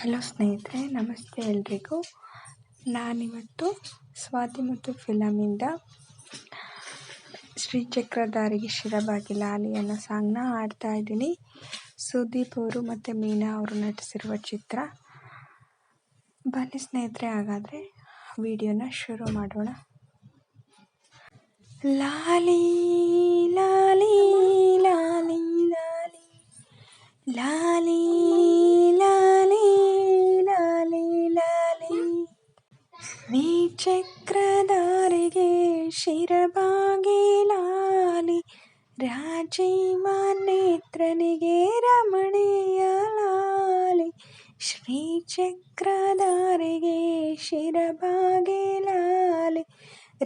Hello ಸ್ನೇಹಿತರೆ, ನಮಸ್ತೆ ಎಲ್ರಿಗೂ. ನಾನಿವತ್ತು ಸ್ವಾತಿ ಮತ್ತು ಫಿಲಮಿಂದ ಶ್ರೀ ಚಕ್ರಧಾರಿಗೆ ಶಿರಬಾಗಿ ಲಾಲಿ ಅನ್ನೋ ಸಾಂಗ್ನ ಹಾಡ್ತಾ ಇದ್ದೀನಿ. ಸುದೀಪ್ ಅವರು ಮತ್ತು ಮೀನಾ ಅವರು ನಟಿಸಿರುವ ಚಿತ್ರ. ಬನ್ನಿ ಸ್ನೇಹಿತರೆ, ಹಾಗಾದರೆ ವಿಡಿಯೋನ ಶುರು ಮಾಡೋಣ. ಲಾಲಿ ಲಾಲಿ ಲಾಲಿ ಲಾಲಿ ಲಾಲಿ ಶಿರಬಾಗಿಲಾಲಿ ರಾಜೀವ ನೇತ್ರನಿಗೆ ರಮಣೀಯಲಾಲಿ ಶ್ರೀಚಕ್ರಧಾರಿಗೆ ಶಿರಬಾಗಿಲಾಲಿ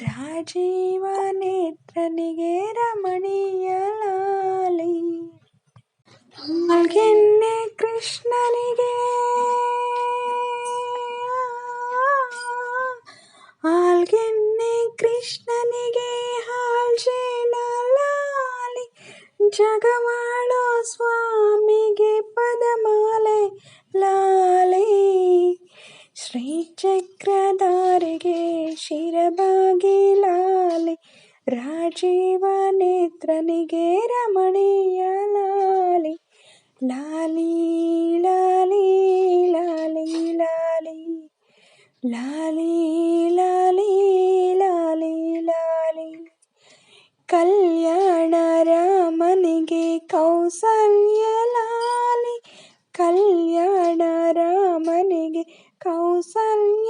ರಾಜೀವ ನೇತ್ರನಿಗೆ ರಮಣೀಯಲಾಲಿ ಕೃಷ್ಣನಿಗೆ ಜಗವಾಳೋ ಸ್ವಾಮಿಗೆ ಪದಮಾಲೆ, ಲಾಲೆ. ಶ್ರೀಚಕ್ರಧಾರಿಗೆ ಶಿರಬಾಗಿ ಲಾಲೆ ರಾಜೀವ ನೇತ್ರನಿಗೆ ರಮಣೀಯ ಲಾಲಿ. ಲಾಲಿ ಲಾಲಿ ಲಾಲಿ ಲಾಲಿ. ಲಾಲಿ ಲಾಲಿ ಲಾಲಿ ಲಾಲಿ. ಕಲ್ಯಾಣ ಕಣ್ಣಿಗೆ ಕೌಸಲ್ಯಲಾಲಿ ಕಲ್ಯಾಣ ರಾಮನಿಗೆ ಕೌಸಲ್ಯಲಾಲಿ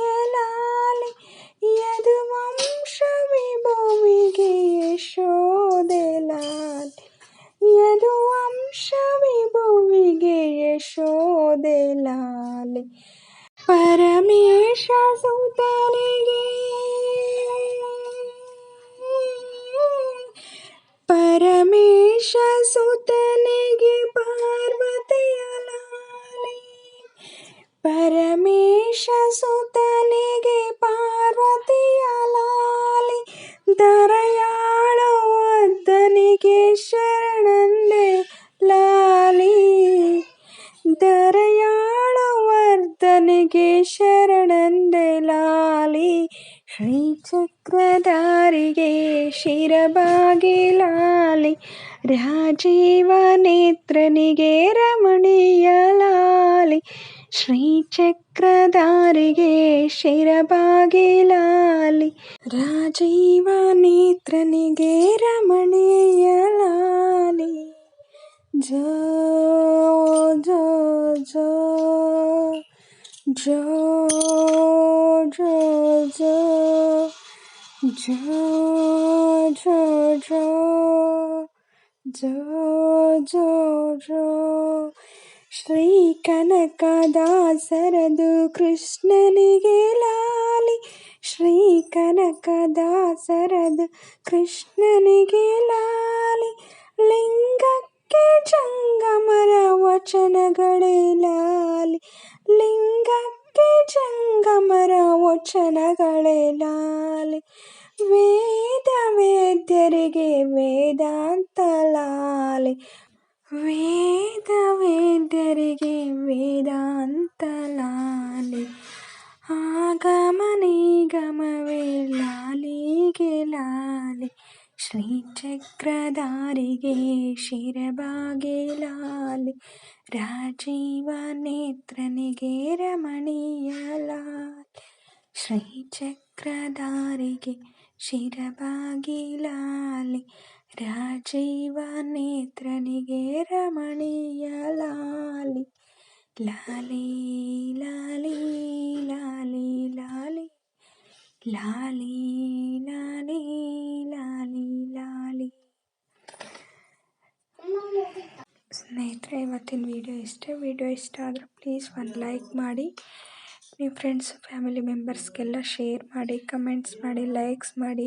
ಯದು ವಂಶಮಿ ಭೂಮಿಗೆ ಯಶೋದೆಲಾಲಿ ಯದು ವಂಶಮಿ ಭೂಮಿಗೆ ಯಶೋದೆಲಾಲಿ ಪರಮೇಶ ಸುತನಿಗೆ ಪರಮೇಶ ಸುತನಿಗೆ ಪಾರ್ವತಿಯ ಲಾಲಿ ಪರಮೇಶ ಸುತನಿಗೆ ಪಾರ್ವತಿಯ ಲಾಲಿ ದರಯಾಳವದ್ದನಿಗೆ ಶರಣಂದೆ ಲಾಲಿ. ದರಯಾಳವರ್ಧನಿಗೆ ಶರಣಂದೆ ಲಾಲಿ ಶ್ರೀಚಕ್ರಧಾರಿಗೆ ಶಿರಬಾಗಿಲಾಲಿ ರಾಜೀವ ನೇತ್ರನಿಗೆ ರಮಣೀಯ ಲಾಲಿ ಶ್ರೀಚಕ್ರಧಾರಿಗೆ ಶಿರಬಾಗಿಲಾಲಿ ರಾಜೀವ ನೇತ್ರನಿಗೆ ರಮಣೀಯ ಲಾಲಿ ಜೋ ಜೋ ಜೋ. ಜೋ ಜೋ ಜೋ ಜೋ ಜೋ ಜೋ ಶ್ರೀ ಕನಕದಾಸರದು ಕೃಷ್ಣನಿಗೆ ಲಾಲಿ. ಶ್ರೀ ಕನಕದಾಸರದು ಕೃಷ್ಣನಿಗೆ ಲಾಲಿ. ಲಿಂಗಕ್ಕೆ ಜಂಗಮರ ವಚನಗಳೇ ಲಾಲಿ. ಲಿಂಗಕ್ಕೆ ಜಂಗಮರ ವಚನಗಳೇ ಲಾಲಿ ವೇದ ವೇದ್ಯರಿಗೆ ವೇದಾಂತ ಲಾಲಿ ವೇದ ವೇದ್ಯರಿಗೆ ವೇದಾಂತ ಲಾಲಿ ಆಗಮ ನಿಗಮವೇ ಲಾಲಿಗೆ ಲಾಲಿ ശ്രീചക്രധാരികേ ശിരഭാഗേ ലാലി രാജീവ നേത്രനികേ രമണീയ ലാൽ ശ്രീചക്രധാരികേ ശിരഭാഗേ ലാലി രാജീവ നേത്രനികേ രമണീയ ലാലി ലാലി ലാലി ലാലി ലാലി ലാലി ಇವತ್ತಿನ ವಿಡಿಯೋ ಇಷ್ಟೇ, ವಿಡಿಯೋ ಇಷ್ಟ ಆದರೆ ಪ್ಲೀಸ್ ಒಂದು ಲೈಕ್ ಮಾಡಿ. ನಿಮ್ಮ ಫ್ರೆಂಡ್ಸ್ ಫ್ಯಾಮಿಲಿ ಮೆಂಬರ್ಸ್ಗೆಲ್ಲ ಶೇರ್ ಮಾಡಿ ಕಮೆಂಟ್ಸ್ ಮಾಡಿ ಲೈಕ್ಸ್ ಮಾಡಿ.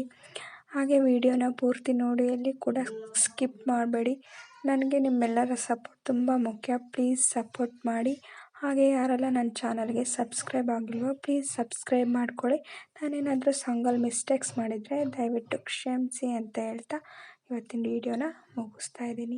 ಹಾಗೆ ವೀಡಿಯೋನ ಪೂರ್ತಿ ನೋಡಿ ಅಲ್ಲಿ ಕೂಡ ಸ್ಕಿಪ್ ಮಾಡಬೇಡಿ. ನನಗೆ ನಿಮ್ಮೆಲ್ಲರ ಸಪೋರ್ಟ್ ತುಂಬ ಮುಖ್ಯ ಪ್ಲೀಸ್ ಸಪೋರ್ಟ್ ಮಾಡಿ. ಹಾಗೆ ಯಾರೆಲ್ಲ ನನ್ನ ಚಾನಲ್ಗೆ ಸಬ್ಸ್ಕ್ರೈಬ್ ಆಗಿಲ್ವೋ ಪ್ಲೀಸ್ ಸಬ್ಸ್ಕ್ರೈಬ್ ಮಾಡ್ಕೊಳ್ಳಿ. ನಾನೇನಾದರೂ ಸಾಂಗಲ್ಲಿ ಮಿಸ್ಟೇಕ್ಸ್ ಮಾಡಿದರೆ ದಯವಿಟ್ಟು ಕ್ಷಮಿಸಿ ಅಂತ ಹೇಳ್ತಾ ಇವತ್ತಿನ ವಿಡಿಯೋನ ಮುಗಿಸ್ತಾ ಇದ್ದೀನಿ.